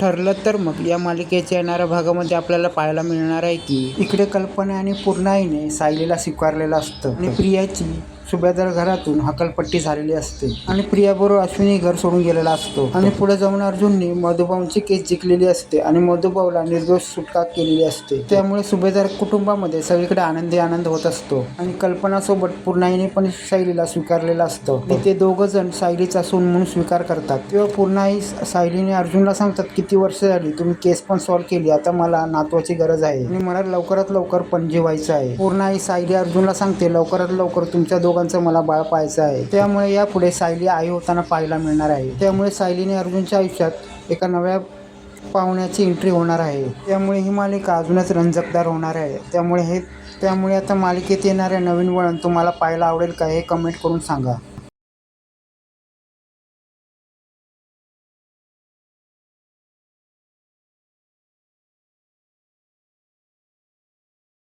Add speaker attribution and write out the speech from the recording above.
Speaker 1: ठरलं तर मग या मालिकेच्या येणाऱ्या भागामध्ये आपल्याला पाहायला मिळणार आहे की इकडे कल्पना आणि पूर्णाईने सायलीला स्वीकारलेलं असतं. आणि प्रियाची सुभेदार घरातून हकलपट्टी झालेली असते. आणि प्रियाबरोबर अश्विनी घर सोडून गेलेला असतो. आणि पुढे जाऊन अर्जुनने मधुभाऊंची केस जिंकलेली असते आणि मधुभाऊला निर्दोष सुटका केलेली असते. त्यामुळे सुभेदार कुटुंबामध्ये सगळीकडे आनंदी आनंद होत असतो आणि कल्पनासोबत पूर्णाईने पण सायलीला स्वीकारलेलं असतं. आणि ते दोघं जण सायलीचा सून म्हणून स्वीकार करतात. तेव्हा पूर्णाई सायलीने अर्जुनला सांगतात किती वर्ष झाली तुम्ही केस पण सॉल्व्ह केली आता मला नातवाची गरज आहे. आणि मला लवकरात लवकर पणजी व्हायचं आहे. पूर्णाई सायली अर्जुनला सांगते लवकरात लवकर तुमच्या दोघांचं मला बाळ पाहायचं आहे. त्यामुळे यापुढे सायली आई होताना पाहायला मिळणार आहे. त्यामुळे सायलीने अर्जुनच्या आयुष्यात एका नव्या पाहुण्याची एंट्री होणार आहे. त्यामुळे ही मालिका अजूनच रंजकदार होणार आहे. त्यामुळे हे त्यामुळे आता मालिकेत येणाऱ्या नवीन वळण तुम्हाला पाहायला आवडेल का हे कमेंट करून सांगा.